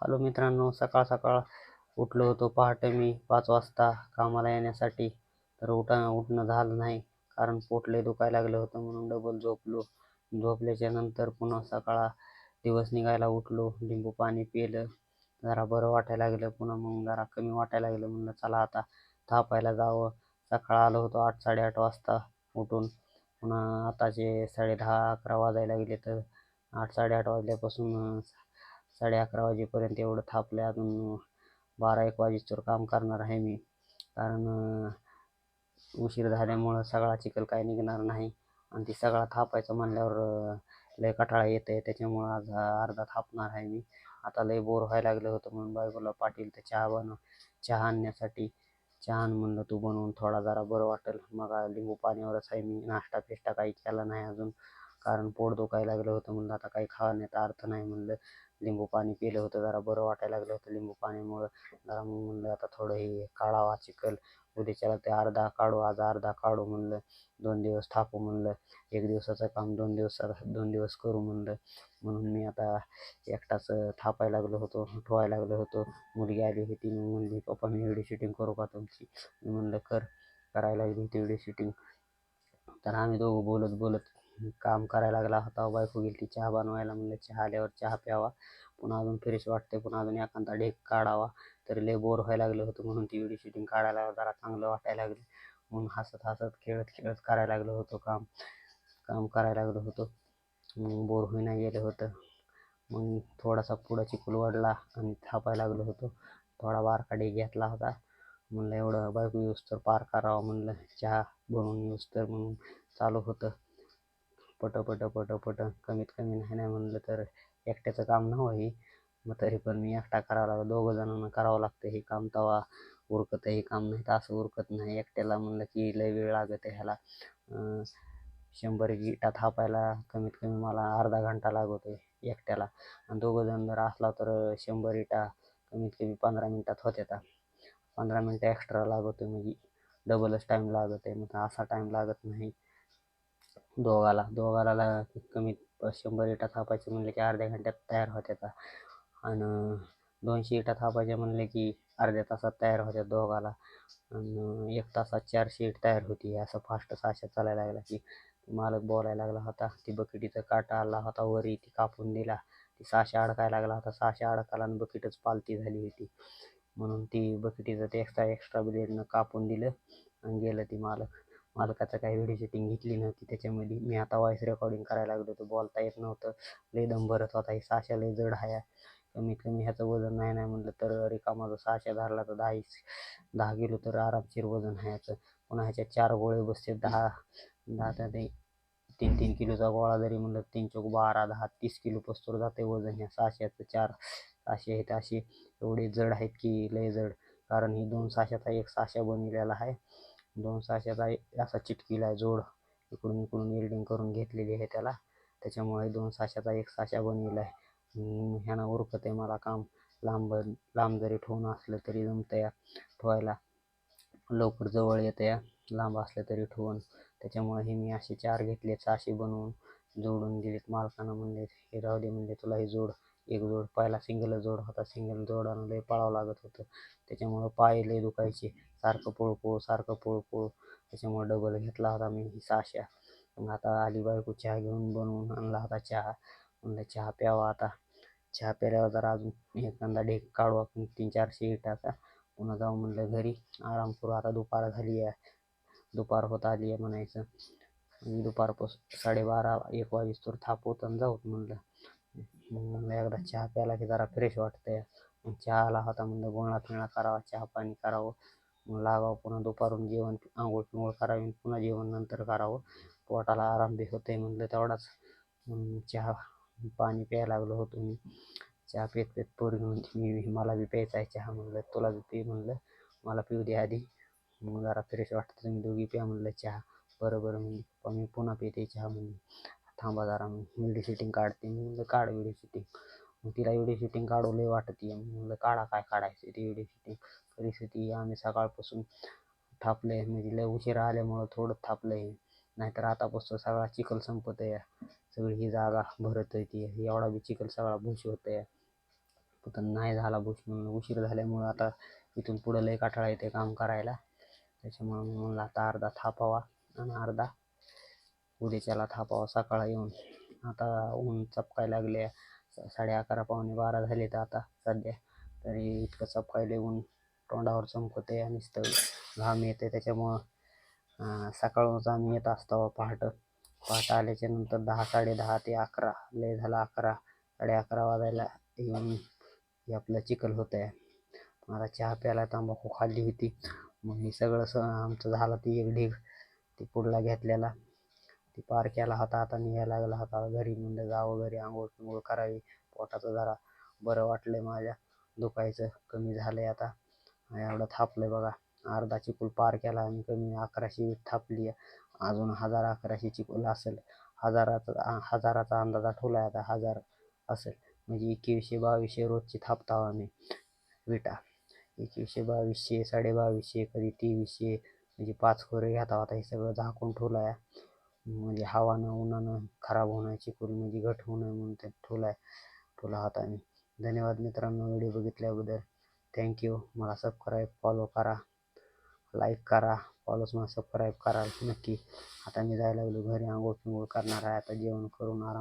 Hello मित्रांनो सकाळ सकाळ उठलो होतो पहाटे मी पाच वाजता कामाला येण्यासाठी. तर उठा उठणं झालं नाही कारण पोटले दुखाय दुखायला लागलं होतं म्हणून डबल झोपलो. झोपल्याच्या नंतर पुन्हा सकाळ दिवस निघायला उठलो लिंबू पाणी पिलं. जरा बरं वाटायला लागलं पुन्हा मग जरा कमी वाटायला लागलं म्हणलं चला आता थापायला जावं. सकाळ आलो होतो आठ साडेआठ वाजता उठून. पुन्हा आताचे साडे दहा अकरा वाजायला गेले तर आठ साडेआठ वाजल्यापासून साडे अकरा वाजेपर्यंत एवढं थापलं आहे अजून बारा एक वाजेचं काम करणार आहे मी. कारण उशीर झाल्यामुळं सगळा चिखल काय निघणार नाही. आणि ती सगळा थापायचं म्हणल्यावर लय कटाळा येत आहे त्याच्यामुळं आज अर्धा थापणार आहे मी. आता लय बोर व्हायला लागलं होतं म्हणून बायकोला पाटील तर चहा बनव चहा आणण्यासाठी. चहा आण म्हणलं तू बनवून थोडा जरा बरं वाटेल. मग लिंबू पाण्यावरच आहे मी. नाश्ता फिष्टा काही केला नाही अजून. कारण पोट दुखायला लागलं होतं म्हणलं. आता काही खाण्याचा अर्थ नाही म्हणलं. लिंबू पाणी पिलं होतं जरा बरं वाटायला लागलं होतं लिंबू पाण्यामुळं जरा मग म्हणलं आता थोडं हे काढावा चिखल उद्याच्याला ते अर्धा काढू आज अर्धा काढू म्हणलं. दोन दिवस थापू म्हणलं. एक दिवसाचं काम दोन दिवसात दोन दिवस करू म्हणलं. म्हणून मी आता एकटाच थापायला लागलो होतो ठोवायला लागलो होतो. मुलगी आली होती मी म्हणली पप्पा मी व्हिडिओ शूटिंग करू का तुमची? मी म्हणलं कर. करायला लागली होती व्हिडिओ शूटिंग तर आम्ही दोघं बोलत बोलत काम करायला लागला. होता बायको गेली ती चहा बनवायला म्हणलं चहा आल्यावर चहा प्यावा. पुन्हा अजून फ्रेश वाटते पुन्हा अजून एखादा ढेक काढावा. तरी लय बोर व्हायला लागलं होतं म्हणून ती व्हिडिओ शूटिंग काढायला जरा चांगलं वाटायला लागलं. म्हणून हसत हसत खेळत खेळत करायला लागलो होतो काम. काम करायला लागलो होतो. मग बोर होईना गेलं होतं. मग थोडासा पुढं चिखल वाढला आणि थापायला लागलो होतो. थोडा बारका घेतला होता. म्हणलं एवढं बायको यूज तर पार करावा म्हणलं. चहा बनवून यूज तर म्हणून चालू होतं. पट पट पट पट कमीत कमी नाही नाही म्हणलं तर एकट्याचं काम नव्हं. हे मग तरी पण मी एकटा करावं लागलं. दोघं जणांना करावं लागतं हे काम. तवा उरकत हे काम नाही तर असं उरकत नाही. एकट्याला म्हणलं की लय वेळ लागत आहे ह्याला. शंभर गिटा थापायला कमीत कमी मला अर्धा घंटा लागतो आहे एकट्याला. आणि दोघं जण जर असला तर शंभर इटा कमीत कमी पंधरा मिनटात होत्यात पंधरा मिनटं एक्स्ट्रा लागतो म्हणजे डबलच टाईम लागत आहे मग असा टाईम लागत नाही. दोघाला. दोघाला ला- कमीत शंभर इटा थापायचं म्हणले की अर्ध्या घंट्यात तयार होत्यात आणि दोनशे इटा थापायचे म्हणले की अर्ध्या तासात तयार होत्या दोघाला. आणि एक तासात चारशे इट तयार होती. असं फास्ट साशा चालायला लागला की मालक बोलायला लागला होता. ती बकेटीचा काटा आला होता. वरी ती कापून दिला. ती साशा अडकायला लागला होता. साशा अडकाला आणि बकेटच पालती झाली होती. म्हणून ती बकेटीचं ते एक्स्ट्रा एक्स्ट्रा ब्लेडनं कापून दिलं आणि गेलं ती मालक. मालकाचं काही व्हिडिओ शूटिंग घेतली नव्हती. त्याच्यामध्ये मी आता व्हॉइस रेकॉर्डिंग करायला लागलो होतो. बोलता येत नव्हतं. लय दम भरत होता. हे सहाशा लय जड हाया. कमीत कमी ह्याचं वजन नाही नाही म्हटलं तर रिकामा जो सहाशे धरला तर दहा दहा किलो तर आरामशीर वजन आहे याचं. पुन्हा ह्याच्या चार गोळे बसते दहा दहा तर ते तीन तीन किलोचा गोळा जरी म्हणलं तीन चौक बारा दहा तीस किलो पस्तूर जाते वजन ह्या सहाश्याचं चार सहाशे आहेत असे. एवढे जड आहेत की लय जड. कारण ही दोन सहाश्याचा एक सहाशा बनलेला आहे दोन सहाश्याचा एक असा चिटकीला आहे जोड. इकडून इकडून वेल्डिंग करून घेतलेली आहे त्याला. त्याच्यामुळे दोन सहाश्याचा एक साशा बनलेला आहे ह्यानं उरकत आहे मला काम. लांब लांब जरी ठेवून असलं तरी जमतं या ठेवायला. लवकर जवळ येतं या. लांब असलं तरी ठेवून. त्याच्यामुळे हे मी असे चार घेतले साशे बनवून. जोडून दिलेत मालकानं म्हणले हे राहू दे म्हणले तुला हे जोड एक जोड पहिला सिंगल जोड होता. सिंगल जोडानं लय पळावं लागत होतं. त्याच्यामुळं पाय लय दुखायचे. सारखं पळू सारखं पळू त्याच्यामुळं डबल घेतला होता मी ही मग आता आली बायको चहा घेऊन बनवून आणला होता चहा. म्हणलं चहा प्यावा आता. चहा प्यायल्यावर जरा अजून एखादा ढेक काढू आपण. तीन चारशे इटाचा पुन्हा जाऊ म्हणलं घरी. आराम करू. आता दुपार झाली आहे. दुपार होत आली आहे म्हणायचं. आणि दुपारपासून साडेबारा एक वाजेस तर थापवत आणि जाऊत म्हणलं. मग एकदा चहा प्यायला की जरा फ्रेश वाटतंय. मग चहा आला होता म्हणलं गोळा फिळा करावा चहा पाणी करावं. मग लागावं पुन्हा दुपारून जेवण आंघोळ पिंघोळ करावी पुन्हा जेवण नंतर करावं. पोटाला आराम बी होतंय म्हणलं तेवढाच. चहा पाणी प्यायला लागलो होतो मी. चहा पेत पेत पोरी म्हणते मी मला बी प्यायचा आहे चहा म्हणलं तुला बी पी म्हणलं. मला पिऊ दे आधी. मग जरा फ्रेश वाटतं तुम्ही दोघी प्या म्हणलं चहा. बरं बरं म्हणली. मी पुन्हा पिते चहा म्हणली थांबा जरा मग व्हिडिओ शूटिंग काढते मी म्हणलं काढ व्हिडिओ शूटिंग मग तिला व्हिडिओ शूटिंग काढू लय वाटत. आहे म्हणलं काढा काय काढायचं ती व्हिडिओ शूटिंग परिस्थिती आम्ही सकाळपासून थापले म्हणजे लय उशिरा आल्यामुळं थोडं थापलंय. नाहीतर आतापासून सगळा चिखल संपत आहे. सगळी ही जागा भरत आहे ती. एवढा बी चिखल सगळा भुशी होत आहे. पण नाही झाला भूस म्हणून उशीर झाल्यामुळं आता इथून पुढं लय काठाळा येते काम करायला. त्याच्यामुळं म्हणलं आता अर्धा थापावा आणि अर्धा उद्याच्याला थापावा सकाळ येऊन. आता ऊन चपकाय लागले. स- साडे अकरा पावणे बारा झाले तर आता सध्या तरी इतकं चपकायले ऊन तोंडावर चमकते आणि नुसतं घाम येते. त्याच्यामुळं अं, सकाळच आम्ही येत असतो पहाटं. पहाटं आल्याच्यानंतर दहा साडे दहा ते अकरा. लय झाला अकरा. साडे अकरा वाजायला येऊन हे आपलं चिखल होतं आहे मला चहा प्यायला तंबाखू खाल्ली होती. मग हे सगळं स आमचं झालं ती एक ढीग. ती पुढला घेतलेला. ती पार केला होता. आता निघायला लागला होता. घरी म्हणलं जावं घरी आंघोळ पिंघोळ करावी. पोटाचं जरा बरं वाटलंय माझ्या. दुखायचं कमी झालंय आता. एवढं थापलंय बघा. अर्धा चिकूल पार केला आणि कमी अकराशे थापली. अजून हजार अकराशे चिकूल असेल. हजाराचा हजाराचा अंदाजा ठेवला आता. हजार असेल. म्हणजे एकवीसशे बावीसशे रोजची थापताव आम्ही. विटा. एकवीसशे बावीसशे साडे बावीसशे कधी तेवीसशे म्हणजे पाच खोरे घेता आता हे सगळं झाकून ठेवलं आहे म्हणजे हवानं उन्हानं खराब होण्याची चिकूल म्हणजे घट होऊ नये म्हणून ते ठेवला आहे ठेवला आहात आम्ही. धन्यवाद मित्रांनो व्हिडिओ बघितल्याबद्दल थँक्यू मला सबस्क्राईब फॉलो करा. लाईक करा. फॉलोच मला सबस्क्राईब करा. नक्की. आता मी जायला लागलो. घरी आंघोळ पिंघोळ करणार आहे. आता जेवण करून आराम